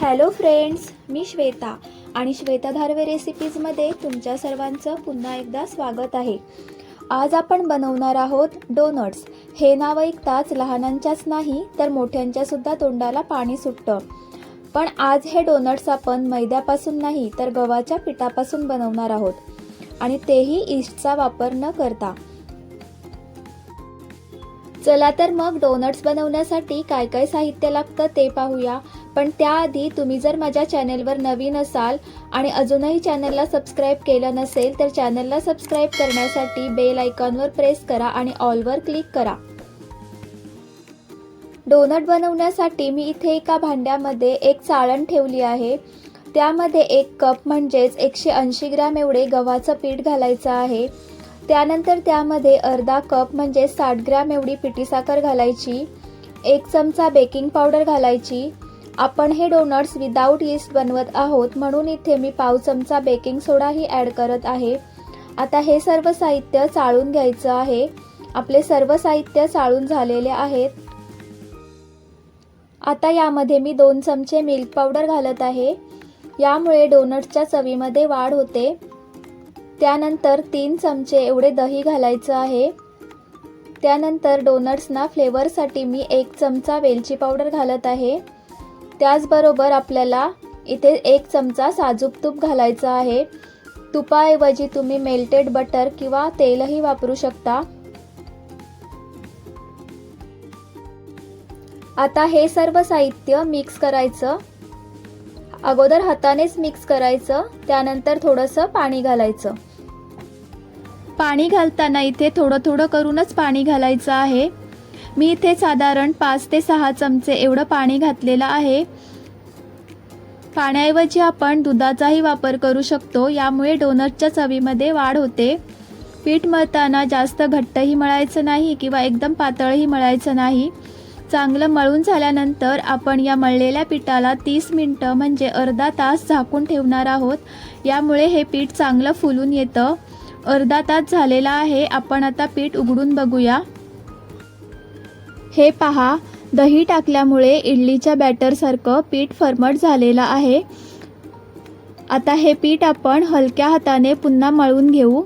Hello friends मी श्वेता आणि श्वेता धारवे रेसिपीजमध्ये तुमच्या सर्वांचं पुन्हा एकदा स्वागत आहे. आज आपण बनवणार आहोत डोनट्स हे नाव ऐकताच लहानांच्याच नाही तर मोठ्यांच्यासुद्धा तोंडाला पाणी सुटतं. पण आज हे डोनट्स आपण मैद्यापासून नाही तर गव्हाच्या पिठापासून बनवणार आहोत. आणि तेही ईस्टचा वापर न करता. चला तर मग डोनट्स बनवण्यासाठी काय काय साहित्य लागतं ते पाहूया. पण त्याआधी तुम्ही जर माझ्या चॅनेलवर नवीन असाल आणि अजूनही चॅनलला सबस्क्राईब केलं नसेल तर चॅनलला सबस्क्राईब करण्यासाठी बेल आयकॉनवर प्रेस करा आणि ऑलवर क्लिक करा. डोनट बनवण्यासाठी मी इथे एका भांड्यामध्ये एक चाळण ठेवली आहे. त्यामध्ये एक कप म्हणजेच एकशे ऐंशी ग्रॅम एवढे गव्हाचं पीठ घालायचं आहे. त्यानंतर त्यामध्ये अर्धा कप म्हणजे साठ ग्रॅम एवढी पिठी साखर घालायची. एक चमचा बेकिंग पावडर घालायची. आपण हे डोनट्स विदाऊट यीस्ट बनवत आहोत म्हणून इथे मी पाव चमचा बेकिंग सोडाही ॲड करत आहे. आता हे सर्व साहित्य चाळून घ्यायचं आहे. आपले सर्व साहित्य चाळून झालेले आहेत. आता यामध्ये मी दोन चमचे मिल्क पावडर घालत आहे. यामुळे डोनट्सच्या चवीमध्ये वाढ होते. त्यानंतर तीन चमचे एवढे दही घालायचं आहे. त्यानंतर डोनट्सना फ्लेवरसाठी मी एक चमचा वेलची पावडर घालत आहे. त्याचबरोबर आपल्याला इथे एक चमचा साजूक तूप घालायचं आहे. तुपाऐवजी तुम्ही मेल्टेड बटर किंवा तेलही वापरू शकता. आता हे सर्व साहित्य मिक्स करायचं. अगोदर हातानेच मिक्स करायचं. त्यानंतर थोडंसं पाणी घालायचं. पाणी घालताना इथे थोडं थोडं करूनच पाणी घालायचं आहे. मी इथे साधारण पाच ते सहा चमचे एवढं पाणी घातलेलं आहे. पाण्याऐवजी आपण दुधाचाही वापर करू शकतो यामुळे डोनटच्या चवीमध्ये वाढ होते. पीठ मळताना जास्त घट्टही मळायचं नाही किंवा एकदम पातळही मळायचं नाही. चांगलं मळून झाल्यानंतर आपण या मळलेल्या पिठाला तीस मिनटं म्हणजे अर्धा तास झाकून ठेवणार आहोत. यामुळे हे पीठ चांगलं फुलून येतं. अर्धा तास झालेला आहे. आपण आता पीठ उघडून बघूया. हे पहा दही टाकल्यामुळे इडलीच्या बॅटरसारखं पीठ फरमट झालेलं आहे. आता हे पीठ आपण हलक्या हाताने पुन्हा मळून घेऊ.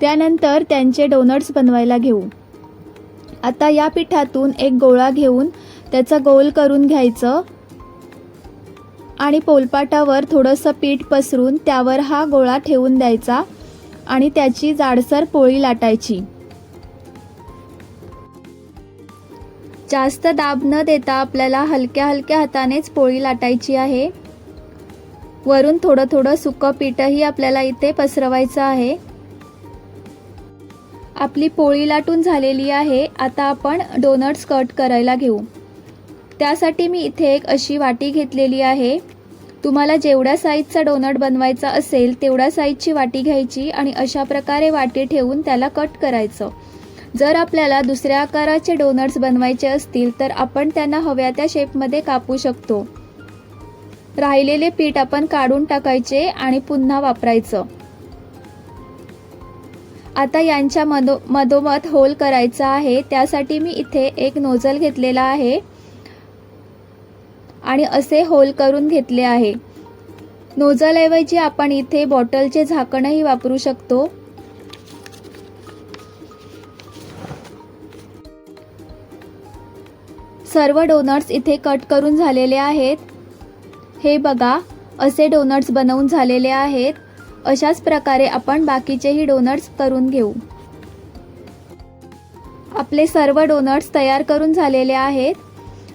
त्यानंतर त्यांचे डोनट्स बनवायला घेऊ. आता या पिठातून एक गोळा घेऊन त्याचा गोल करून घ्यायचं. आणि पोलपाटावर थोडंसं पीठ पसरून त्यावर हा गोळा ठेवून द्यायचा आणि त्याची जाडसर पोळी लाटायची. जास्त दाब न देता आपल्याला हलक्या हलक्या हातानेच पोळी लाटायची आहे. वरून थोडं थोडं सुकं पीठही आपल्याला इथे पसरवायचं आहे. आपली पोळी लाटून झालेली आहे. आता आपण डोनट्स कट करायला घेऊ. त्यासाठी मी इथे एक अशी वाटी घेतलेली आहे. तुम्हाला जेवढ्या साईजचा डोनट बनवायचा असेल तेवढ्या साईजची वाटी घ्यायची आणि अशा प्रकारे वाटी ठेवून त्याला कट करायचं. जर आपल्याला दुसऱ्या आकाराचे डोनट्स बनवायचे असतील तर आपण त्यांना हव्या त्या शेपमध्ये कापू शकतो. राहिलेले पीठ आपण काढून टाकायचे आणि पुन्हा वापरायचं. आता यांच्या मधो मधोमध होल करायचा आहे. त्यासाठी मी इथे एक नोझल घेतलेला आहे. आणि असे होल करून घेतले आहे. नोझलऐवजी आपण इथे बॉटलचे झाकणही वापरू शकतो. सर्व डोनट्स इथे कट करून झालेले आहेत. हे बघा असे डोनट्स बनवून झालेले आहेत. अशाच प्रकारे आपण बाकीचेही डोनट्स करून घेऊ. आपले सर्व डोनट्स तयार करून झालेले आहेत.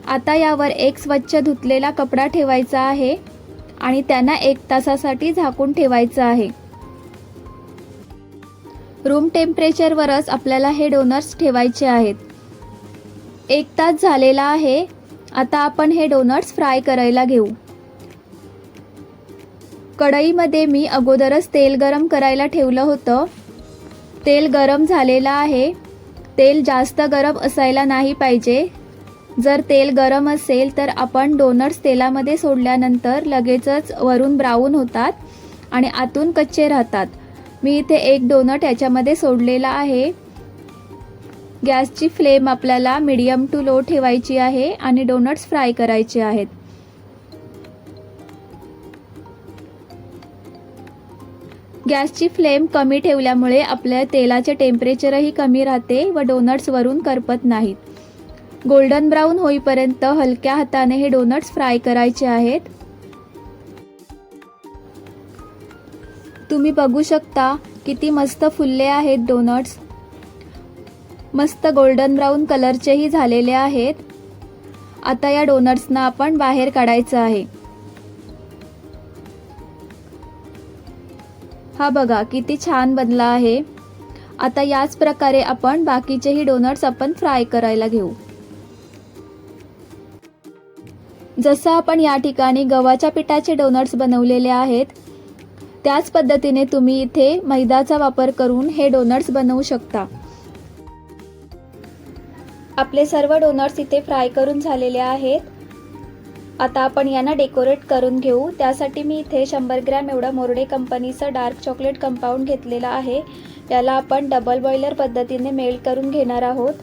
आता यावर एक स्वच्छ धुतलेला कपडा ठेवायचा आहे आणि त्यांना एक तासासाठी झाकून ठेवायचं आहे. रूम टेम्परेचरवरच आपल्याला हे डोनट्स ठेवायचे आहेत. एक तास झालेला आहे. आता आपण हे डोनट्स फ्राय करायला घेऊ. कढईमध्ये मी अगोदरच तेल गरम करायला ठेवलं होतं. तेल गरम झालेलं आहे. तेल जास्त गरम असायला नाही पाहिजे. जर तेल गरम असेल तर आपण डोनट्स तेलामध्ये सोडल्यानंतर लगेचच वरून ब्राऊन होतात आणि आतून कच्चे राहतात. मी इथे एक डोनट याच्यामध्ये सोडलेला आहे. गॅसची फ्लेम आपल्याला मिडियम टू लो ठेवायची आहे आणि डोनट्स फ्राय करायचे आहेत. गॅसची फ्लेम कमी ठेवल्यामुळे आपल्या तेलाचे टेम्परेचरही कमी राहते व डोनट्स वरून करपत नाहीत. गोल्डन ब्राऊन होईपर्यंत हलक्या हाताने हे डोनट्स फ्राय करायचे आहेत. तुम्ही बघू शकता किती मस्त फुलले आहेत डोनट्स मस्त गोल्डन ब्राऊन कलरचेही झालेले आहेत. आता या डोनट्सना आपण बाहेर काढायचं आहे. हा बघा किती छान बनला आहे. आता याच प्रकारे आपण बाकीचेही डोनट्स आपण फ्राय करायला घेऊ. जसं आपण या ठिकाणी गव्हाच्या पिठाचे डोनट्स बनवलेले आहेत त्याच पद्धतीने तुम्ही इथे मैदाचा वापर करून हे डोनट्स बनवू शकता. आपले सर्व डोनट्स इथे फ्राय करून झालेले आहेत. आता आपण यांना डेकोरेट करून घेऊ. त्यासाठी मी इथे शंभर ग्रॅम एवढं मोरडे कंपनीचं डार्क चॉकलेट कंपाऊंड घेतलेलं आहे. याला आपण डबल बॉयलर पद्धतीने मेल्ट करून घेणार आहोत.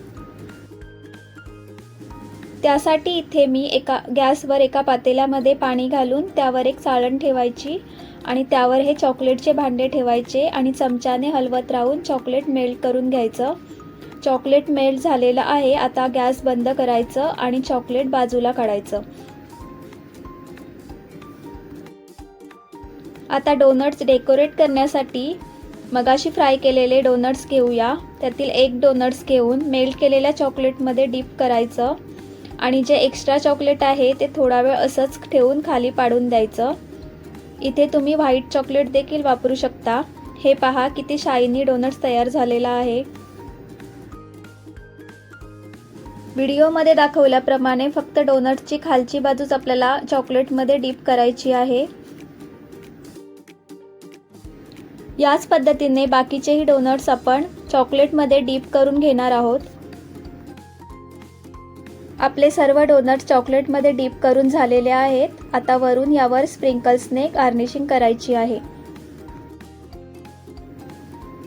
त्यासाठी इथे मी एका गॅसवर एका पातेल्यामध्ये पाणी घालून त्यावर एक चाळण ठेवायची आणि त्यावर हे चॉकलेटचे भांडे ठेवायचे आणि चमच्याने हलवत राहून चॉकलेट मेल्ट करून घ्यायचं. चॉकलेट मेल्ट झालेलं आहे. आता गॅस बंद करायचं आणि चॉकलेट बाजूला काढायचं. आता डोनट्स डेकोरेट करण्यासाठी मगाशी फ्राय केलेले डोनट्स घेऊया. त्यातील एक डोनट्स घेऊन मेल्ट केलेल्या चॉकलेटमध्ये डीप करायचं. आणि जे एक्स्ट्रा चॉकलेट आहे ते थोडा वेळ असंच ठेवून खाली पाडून द्यायचं. इथे तुम्ही व्हाईट चॉकलेट देखील वापरू शकता. हे पहा किती शायनी डोनट्स तयार झालेला आहे. व्हिडिओमध्ये दाखवल्याप्रमाणे फक्त डोनट्सची खालची बाजूच आपल्याला चॉकलेटमध्ये डीप करायची आहे. याच पद्धतीने बाकीचेही डोनट्स आपण चॉकलेटमध्ये डीप करून घेणार आहोत. आपले सर्व डोनट्स चॉकलेटमध्ये डीप करून झालेले आहेत. आता वरून यावर स्प्रिंकल्सने गार्निशिंग करायची आहे.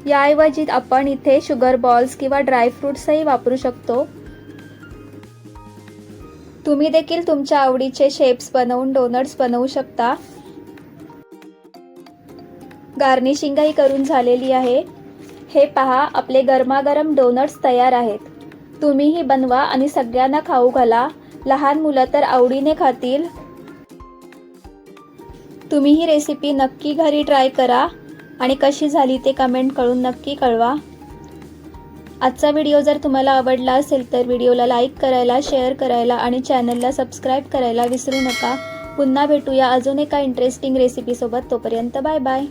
याऐवजी आपण इथे शुगर बॉल्स किंवा ड्रायफ्रुट्सही वापरू शकतो. तुम्ही देखील तुमच्या आवडीचे शेप्स बनवून डोनट्स बनवू शकता. गार्निशिंगही करून झालेली आहे. हे पहा आपले गरमागरम डोनट्स तयार आहेत. तुम्हीही बनवा आणि सगळ्यांना खाऊ घाला. लहान मुलं तर आवडीने खातील. तुम्ही ही रेसिपी नक्की घरी ट्राय करा. आणि कशी झाली ते कमेंट करून नक्की कळवा. आजचा व्हिडिओ जर तुम्हाला आवडला असेल तर व्हिडिओला लाईक करायला शेअर करायला आणि चॅनलला सबस्क्राईब करायला विसरू नका. पुन्हा भेटूया अजून एका इंटरेस्टिंग रेसिपीसोबत तोपर्यंत बाय बाय.